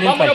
ನಿಂತ್ಕೊಳ್ಳಿ.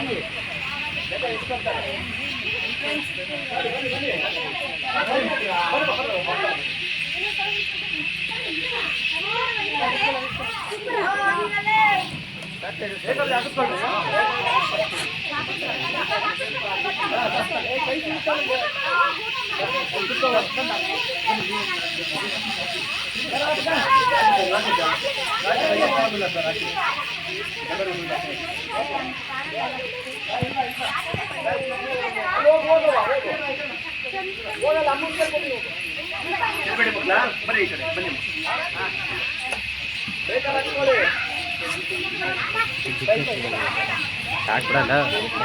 Gracias. ಹಾಕ್ಬ chocolate ಆಮೇಲೆ ಬನ್ನಿ ಬನ್ನಿ ಸಾಕ್ಬಿಡಲ್ಲ ಬಿತ್ತು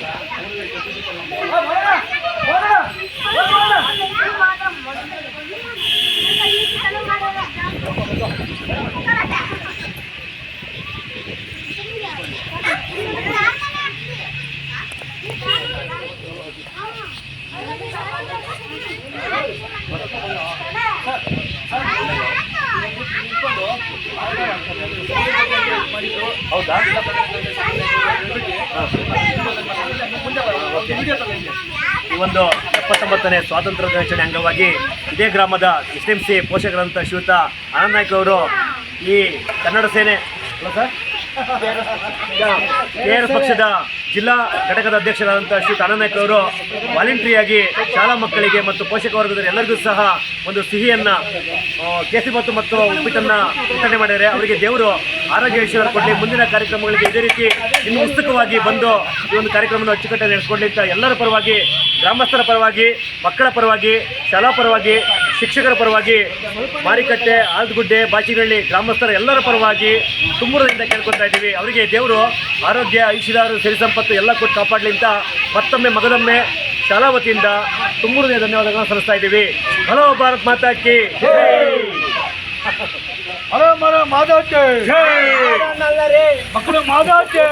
ಹೌದಾ? ಈ ಒಂದು ಎಪ್ಪತ್ತೊಂಬತ್ತನೇ ಸ್ವಾತಂತ್ರ್ಯ ದಿನಾಚರಣೆ ಅಂಗವಾಗಿ ಇದೇ ಗ್ರಾಮದ ಎಸ್ ಎಂ ಸಿ ಪೋಷಕರಂತ ಶ್ರೀಯುತ ಆನಂದ್ ನಾಯ್ಕ ಅವರು ಈ ಕನ್ನಡ ಸೇನೆ ಸರ್? ಕೆ ಆರ್ ಪಕ್ಷದ ಜಿಲ್ಲಾ ಘಟಕದ ಅಧ್ಯಕ್ಷರಾದಂಥ ಶ್ರೀ ಆನಂದ್ ನಾಯ್ಕ ಅವರು ವಾಲಂಟ್ರಿಯಾಗಿ ಶಾಲಾ ಮಕ್ಕಳಿಗೆ ಮತ್ತು ಪೋಷಕ ವರ್ಗದಲ್ಲಿ ಎಲ್ಲರಿಗೂ ಸಹ ಒಂದು ಸಿಹಿಯನ್ನು ಕೇಸರಿಬಾತು ಮತ್ತು ಉಪ್ಪಿಟ್ಟನ್ನು ವಿತರಣೆ ಮಾಡಿದ್ದಾರೆ. ಅವರಿಗೆ ದೇವರು ಆರೋಗ್ಯ ಈಶ್ವರ ಕೊಡಲಿ. ಮುಂದಿನ ಕಾರ್ಯಕ್ರಮಗಳಿಗೆ ಇದೇ ರೀತಿ ಇನ್ನು ಉತ್ಸುಕವಾಗಿ ಬಂದು ಈ ಒಂದು ಕಾರ್ಯಕ್ರಮವನ್ನು ಅಚ್ಚುಕಟ್ಟಾಗಿ ನಡೆಸಿಕೊಡ್ಲಿ ಎಲ್ಲರ ಪರವಾಗಿ, ಗ್ರಾಮಸ್ಥರ ಪರವಾಗಿ, ಮಕ್ಕಳ ಪರವಾಗಿ, ಶಾಲಾ ಪರವಾಗಿ, ಶಿಕ್ಷಕರ ಪರವಾಗಿ, ಮಾರಿಕಟ್ಟೆ ಆಲ್ದಗುಡ್ಡೆ ಬಾಚಿಗಳ್ಳಿ, ಗ್ರಾಮಸ್ಥರ ಎಲ್ಲರ ಪರವಾಗಿ ತುಂಬುರದಿಂದ ಕೇಳ್ಕೊತಾ ಇದ್ದೀವಿ. ಅವರಿಗೆ ದೇವರು ಆರೋಗ್ಯ, ಐಶ್ವರ್ಯ ಸಿರಿ ಸಂಪತ್ತು ಎಲ್ಲ ಕೊಟ್ಟು ಕಾಪಾಡಲಿ ಅಂತ ಮತ್ತೊಮ್ಮೆ ಮಗದೊಮ್ಮೆ ಶಾಲಾ ವತಿಯಿಂದ ತುಂಬುರದೇ ಧನ್ಯವಾದಗಳನ್ನು ಸಲ್ಲಿಸ್ತಾ ಇದ್ದೀವಿ. ಹಲೋ ಭಾರತ್ ಮಾತಾಕಿ ಹಲೋ ಮರೋ ಜೈ. ಮಕ್ಕಳು ಮಾದಾಕೆ